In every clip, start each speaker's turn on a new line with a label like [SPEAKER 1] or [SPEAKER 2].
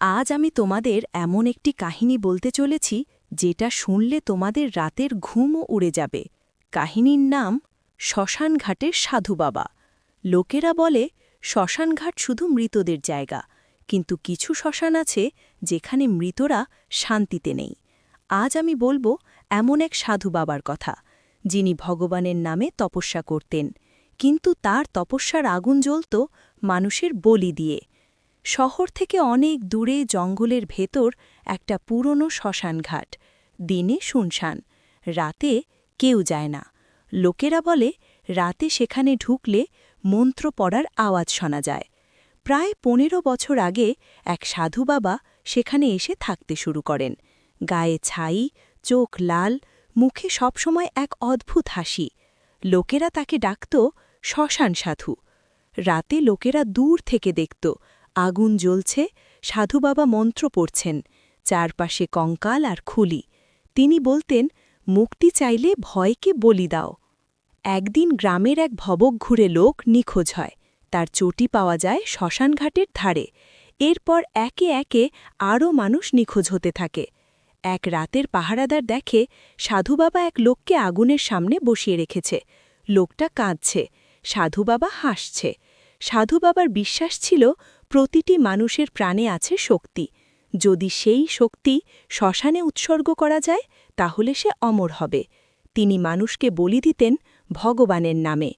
[SPEAKER 1] আজ আমি তোমাদের এমন একটি কাহিনী বলতে চলেছি, যেটা শুনলে তোমাদের রাতের ঘুমও উড়ে যাবে। কাহিনীর নাম শ্মশানঘাটের সাধু বাবা। লোকেরা বলে, শ্মশানঘাট শুধু মৃতদের জায়গা, কিন্তু কিছু শ্মশান আছে যেখানে মৃতরা শান্তিতে নেই। আজ আমি বলব এমন এক সাধু বাবার কথা, যিনি ভগবানের নামে তপস্যা করতেন, কিন্তু তার তপস্যার আগুন জ্বলত মানুষের বলি দিয়ে। শহর থেকে অনেক দূরে জঙ্গলের ভেতর একটা পুরনো শ্মশানঘাট, দিনে শুনশান, রাতে কেউ যায় না। লোকেরা বলে, রাতে সেখানে ঢুকলে মন্ত্র পড়ার আওয়াজ শোনা যায়। প্রায় পনেরো বছর আগে এক সাধু বাবা সেখানে এসে থাকতে শুরু করেন। গায়ে ছাই, চোখ লাল, মুখে সবসময় এক অদ্ভুত হাসি। লোকেরা তাকে ডাকত শ্মশান সাধু। রাতে লোকেরা দূর থেকে দেখত আগুন জ্বলছে, সাধু বাবা মন্ত্র পড়ছেন, চারপাশে কঙ্কাল আর খুলি। তিনি বলতেন, মুক্তি চাইলে ভয়কে বলি দাও। একদিন গ্রামের এক ভবক ঘুরে লোক নিখোঁজ হয়। তার চটি পাওয়া যায় শ্মশানঘাটের ধারে। এরপর একে একে আরও মানুষ নিখোঁজ হতে থাকে। এক রাতের পাহারাদার দেখে সাধু বাবা এক লোককে আগুনের সামনে বসিয়ে রেখেছে। লোকটা কাঁদছে। সাধু বাবা হাসছে। সাধু বাবার বিশ্বাস ছিল প্রতিটি মানুষের প্রাণে আছে শক্তি। যদি সেই শক্তি শ্মশানে উৎসর্গ করা যায়, তাহলে সে অমর হবে। তিনি মানুষকে বলি দিতেন ভগবানের নামে।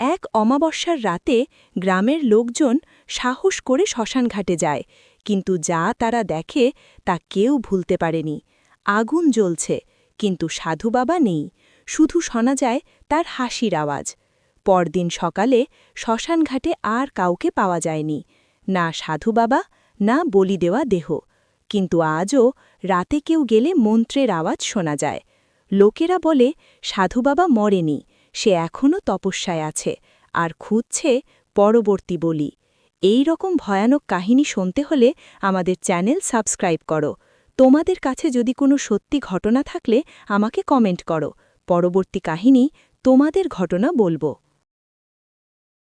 [SPEAKER 1] এক অমাবস্যার রাতে গ্রামের লোকজন সাহস করে শ্মশানঘাটে যায়, কিন্তু যা তারা দেখে তা কেউ ভুলতে পারেনি। আগুন জ্বলছে, কিন্তু সাধু বাবা নেই। শুধু শোনা যায় তার হাসির আওয়াজ। পরদিন সকালে শ্মশানঘাটে আর কাউকে পাওয়া যায়নি। না সাধু বাবা, না বলি দেওয়া দেহ। কিন্তু আজও রাতে কেউ গেলে মন্ত্রের আওয়াজ শোনা যায়। লোকেরা বলে, সাধু বাবা মরেনি, সে এখনও তপস্যায় আছে, আর খুঁজছে পরবর্তী বলি। এই রকম ভয়ানক কাহিনী শুনতে হলে আমাদের চ্যানেল সাবস্ক্রাইব করো। তোমাদের কাছে যদি কোনো সত্যি ঘটনা থাকলে আমাকে কমেন্ট করো। পরবর্তী কাহিনী তোমাদের ঘটনা বলব।